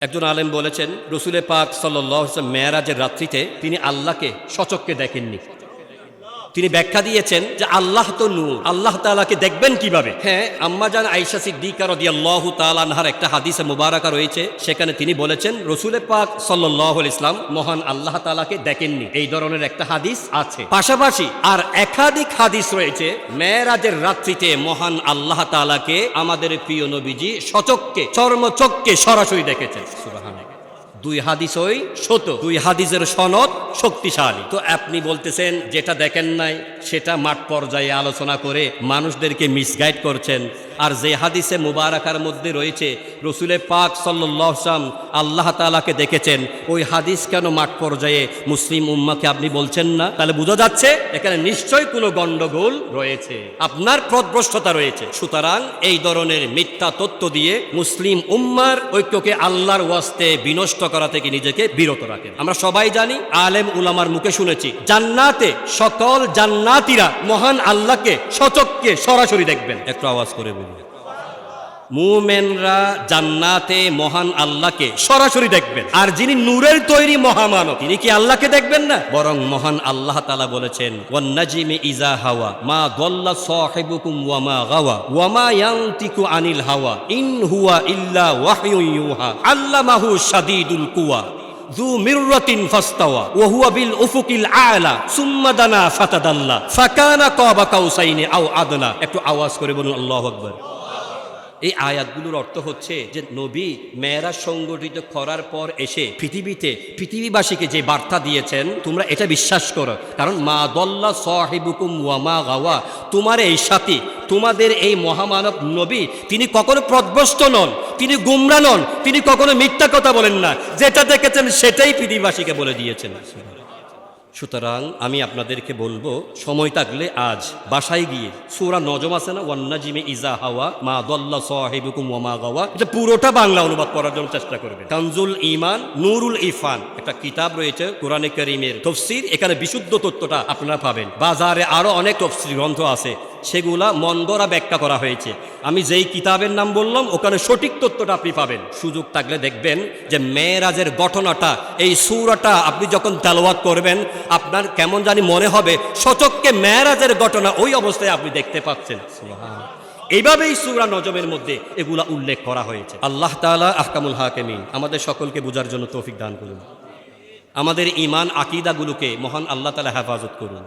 একজন আলেম বলেছেন রসুলে পাক সাল্লাহ মেয়ারাজের রাত্রিতে তিনি আল্লাহকে সচককে দেখেননি। তিনি ব্যাখ্যা দিয়েছেন যে আল্লাহ তো নূর। আল্লাহ তাআলাকে দেখবেন কীভাবে? হ্যাঁ আম্মা আম্মাজান আইসা সিদ্দিকা রাদিয়াল্লাহু তাআলা আনহার একটা হাদিসে মুবারাকা রয়েছে, সেখানে তিনি বলেছেন, রসুলে পাক সাল্লাল্লাহু ইসলাম মহান আল্লাহ তাআলাকে দেখেননি। এই ধরনের একটা হাদিস আছে। পাশাপাশি আর একাধিক হাদিস রয়েছে, মেয়েরাজের রাত্রিতে মহান আল্লাহ তাআলাকে আমাদের প্রিয় নবীজি সচককে, চর্মচককে সরাসরি দেখেছেন। সুবহানাল্লাহ। দুই হাদিস ওই সত দুই হাদিসের সনদ শক্তিশালী। তো আপনি বলতেছেন, যেটা দেখেন নাই, সেটা মাঠ পর্যায়ে আলোচনা করে মানুষদেরকে মিসগাইড করছেন। আর যে হাদিসে মুবারাকার মধ্যে রয়েছে, রসুলে পাক সাল্লাম আল্লাহ তালাকে দেখেছেন, ওই হাদিস কেন মাঠ পর্যায়ে মুসলিম উম্মাকে আপনি বলছেন না? তাহলে বোঝা যাচ্ছে এখানে নিশ্চয়ই কোনো গন্ডগোল রয়েছে। আপনার পথভ্রষ্টতা রয়েছে। সুতরাং এই ধরনের মিথ্যা তত্ত্ব দিয়ে মুসলিম উম্মার ঐক্যকে আল্লাহর ওয়াস্তে বিনষ্ট করা থেকে নিজেকে বিরত রাখেন। আমরা সবাই জানি, আলেম উলামার মুখে শুনেছি, জান্নাতে সকল জান্নাতিরা মহান আল্লাহকে, সচককে সরাসরি দেখবেন। একটু আওয়াজ করে বলুন মুমেনরা জান্নাতে মহান আল্লাহকে সরাসরি দেখবেন। আর যিনি নূরের তৈরি মহামানব, তিনি কি আল্লাহকে দেখবেন না? বরং মহান আল্লাহ তালা বলেছেন, ওয়ান্নাজিমে ইজা হাওয়া, মা দল্লা সাহেবুকুম ওয়ামা গাওয়া ওয়ামা ইয়ান্তিকু আনিল হাওয়া, ইন হুয়া ইল্লা ওয়াহয়ু ইউহা, আল্লামাহু যু মিররাতিন ফাস্তাওয়া, ওয়া হুয়া বিল উফুকিল আলা, সুম্মা দানা ফাতাদাল্লা। ফাকানা কাবা কাউসাইনি, আও আদলা একটু আওয়াজ করে বলুন, আল্লাহু আকবার। এই আয়াতগুলোর অর্থ হচ্ছে যে নবী মেয়েরা সংগঠিত করার পর এসে পৃথিবীতে, পৃথিবীবাসীকে যে বার্তা দিয়েছেন, তোমরা এটা বিশ্বাস করো। কারণ মা দল্লা সাহেবুকুম ওয়ামা গাওয়া, তোমার এই সাথী, তোমাদের এই মহামানব নবী, তিনি কখনো প্রদ্বস্ত নন, তিনি গুমরা নন, তিনি কখনো মিথ্যা কথা বলেন না। যেটা দেখেছেন, সেটাই পৃথিবীবাসীকে বলে দিয়েছেন। সুতরাং আমি আপনাদেরকে বলব, সময় থাকলে আজ বাসায় গিয়ে সুরা নজম আছে না? ওয়ান্নাজিমে ইজা হাওয়া মা দল্লা সাহেবুকুম ওয়ামা গাওয়া। এটা পুরোটা বাংলা অনুবাদ করার জন্য চেষ্টা করবেন। কানজুল ইমান নুরুল ইফান একটা কিতাব রয়েছে কোরআনে করিমের। তফসির, এখানে বিশুদ্ধ তথ্যটা আপনারা পাবেন। বাজারে আরও অনেক তফসির গ্রন্থ আছে। সেগুলা মন গড়া ব্যাখ্যা করা হয়েছে। আমি যেই কিতাবের নাম বললাম, ওখানে সঠিক তথ্যটা আপনি পাবেন। সুযোগ থাকলে দেখবেন যে মেয়েরাজের ঘটনাটা এই সুরাটা আপনি যখন তেলাওয়াত করবেন, আপনার কেমন জানি মনে হবে সচককে মেয়েরাজের ঘটনা ওই অবস্থায় আপনি দেখতে পাচ্ছেন। এইভাবেই সুরা নজমের মধ্যে এগুলা উল্লেখ করা হয়েছে। আল্লাহ তাআলা আহকামুল হাকিমিন, আমাদের সকলকে বোঝার জন্য তৌফিক দান করুন। আমাদের ইমান আকিদাগুলোকে মহান আল্লাহ তাআলা হেফাজত করুন।